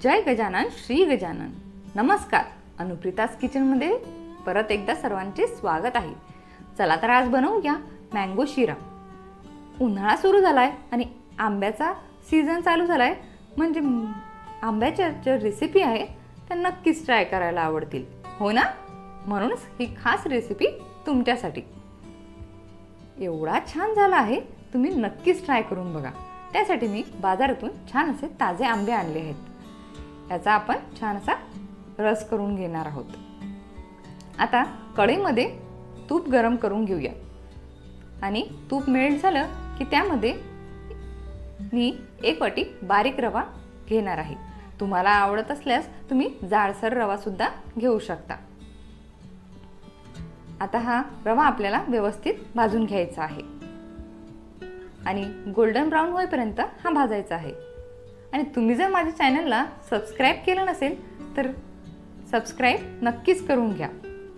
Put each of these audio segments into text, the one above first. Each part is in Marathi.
जय गजानन श्री गजानन. नमस्कार. अनुप्रितास किचनमध्ये परत एकदा सर्वांचे स्वागत आहे. चला तर आज बनवूया मँगो शिरा. उन्हाळा सुरू झाला आहे आणि आंब्याचा सीझन चालू झाला आहे म्हणजे आंब्याच्या ज्या रेसिपी आहे त्या नक्कीच ट्राय करायला आवडतील. हो ना? म्हणूनच ही खास रेसिपी तुमच्यासाठी. एवढा छान झाला आहे तुम्ही नक्कीच ट्राय करून बघा. त्यासाठी मी बाजारातून छान असे ताजे आंबे आणले आहेत. याचा आपण छान असा रस करून घेणार आहोत. आता कढईमध्ये तूप गरम करून घेऊया. आणि तूप मेल्ट झालं की त्यामध्ये मी एक वाटी बारीक रवा घेणार आहे. तुम्हाला आवडत असल्यास तुम्ही जाडसर रवासुद्धा घेऊ शकता. आता हा रवा आपल्याला व्यवस्थित भाजून घ्यायचा आहे. आणि गोल्डन ब्राऊन होईपर्यंत हा भाजायचा आहे. आणि तुम्ही जर माझ्या चॅनलला सबस्क्राईब केलं नसेल तर सबस्क्राईब नक्कीच करून घ्या.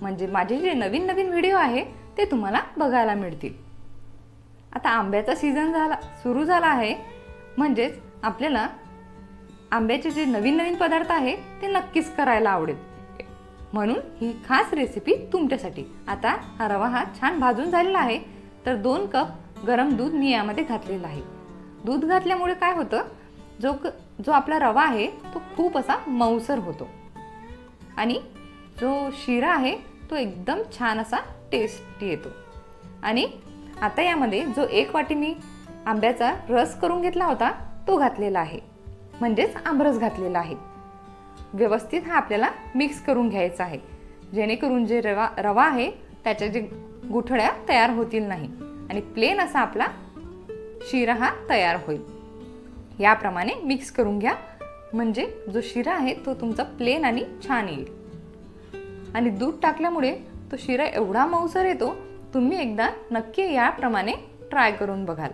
म्हणजे माझे जे नवीन नवीन व्हिडिओ आहे ते तुम्हाला बघायला मिळतील. आता आंब्याचा सीझन झाला सुरू झाला आहे. म्हणजेच आपल्याला आंब्याचे जे नवीन नवीन पदार्थ आहे ते नक्कीच करायला आवडेल. म्हणून ही खास रेसिपी तुमच्यासाठी. आता हा रवा हा छान भाजून झालेला आहे तर दोन कप गरम दूध मी यामध्ये घातलेलं आहे. दूध घातल्यामुळे काय होतं जो क- जो आपला रवा आहे तो खूप असा मऊसर होतो. आणि जो शिरा आहे तो एकदम छान असा टेस्टी येतो. आणि आता यामध्ये जो एक वाटी मी आंब्याचा रस करून घेतला होता तो घातलेला आहे. म्हणजेच आमरस घातलेला आहे. व्यवस्थित हा आपल्याला मिक्स करून घ्यायचा आहे. जेणेकरून जे रवा रवा आहे त्याच्या जे गुठळ्या तयार होतील नाही. आणि प्लेन असा आपला शिरा हा तयार होईल. याप्रमाणे मिक्स करून घ्या. म्हणजे जो शिरा आहे तो तुमचा प्लेन आणि छान येईल. आणि दूध टाकल्यामुळे तो शिरा एवढा मऊसर येतो तुम्ही एकदा नक्की याप्रमाणे ट्राय करून बघाल.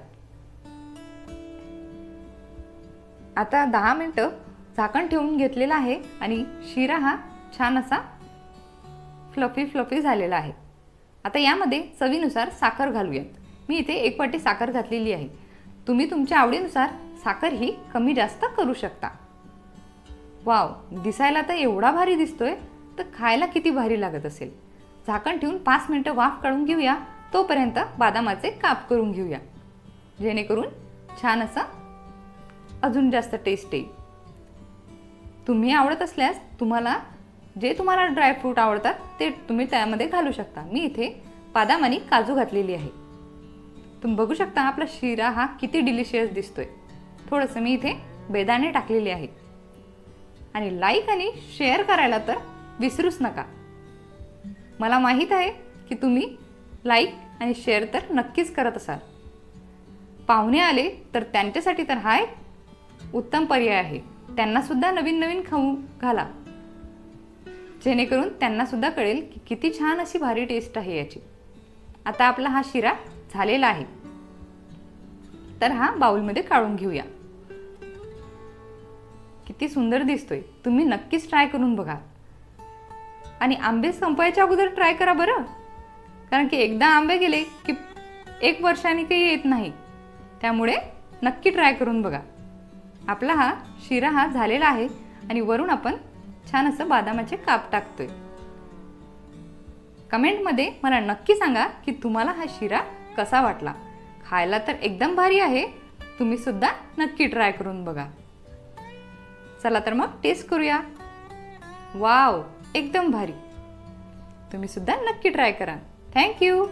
आता दहा मिनटं झाकण ठेवून घेतलेलं आहे आणि शिरा हा छान असा फ्लफी फ्लफी झालेला आहे. आता यामध्ये चवीनुसार साखर घालूयात. मी इथे एक वाटी साखर घातलेली आहे. तुम्ही तुमच्या आवडीनुसार साखर ही कमी जास्त करू शकता. वाव दिसायला तर एवढा भारी दिसतोय तर खायला किती भारी लागत असेल. झाकण ठेवून पाच मिनटं वाफ काढून घेऊया तोपर्यंत बदामाचे काप करून घेऊया. जेणेकरून छान असा अजून जास्त टेस्ट येईल. तुम्ही आवडत असल्यास तुम्हाला जे तुम्हाला ड्रायफ्रूट आवडतात ते तुम्ही त्यामध्ये घालू शकता. मी इथे बदाम आणि काजू घातलेली आहे. तुम्ही बघू शकता आपला शिरा हा किती डिलिशियस दिसतोय. थोडंसं मी इथे बेदाणे टाकलेले आहे आणि लाईक आणि शेअर करायला तर विसरूच नका. मला माहीत आहे की तुम्ही लाईक आणि शेअर तर नक्कीच करत असाल. पाहुणे आले तर त्यांच्यासाठी तर हा एक उत्तम पर्याय आहे. त्यांनासुद्धा नवीन नवीन खाऊ घाला. जेणेकरून त्यांनासुद्धा कळेल की किती छान अशी भारी टेस्ट आहे याची. आता आपला हा शिरा झालेला आहे. तर हा बाउलमध्ये काढून घेऊया. किती सुंदर दिसतोय. तुम्ही नक्कीच ट्राय करून बघा. आणि आंबे संपायच्या अगोदर ट्राय करा बरं. कारण की एकदा आंबे गेले की एक वर्षाने काही येत नाही. त्यामुळे नक्की ट्राय करून बघा. आपला हा शिरा हा झालेला आहे आणि वरून आपण छान असं बदामाचे काप टाकतोय. कमेंटमध्ये मला नक्की सांगा की तुम्हाला हा शिरा कसा वाटला. खायला तर एकदम भारी आहे. तुम्ही सुद्धा नक्की ट्राय करून बघा. चला तर मग टेस्ट करूया. वाव एकदम भारी. तुम्ही सुद्धा नक्की ट्राय करा. थँक्यू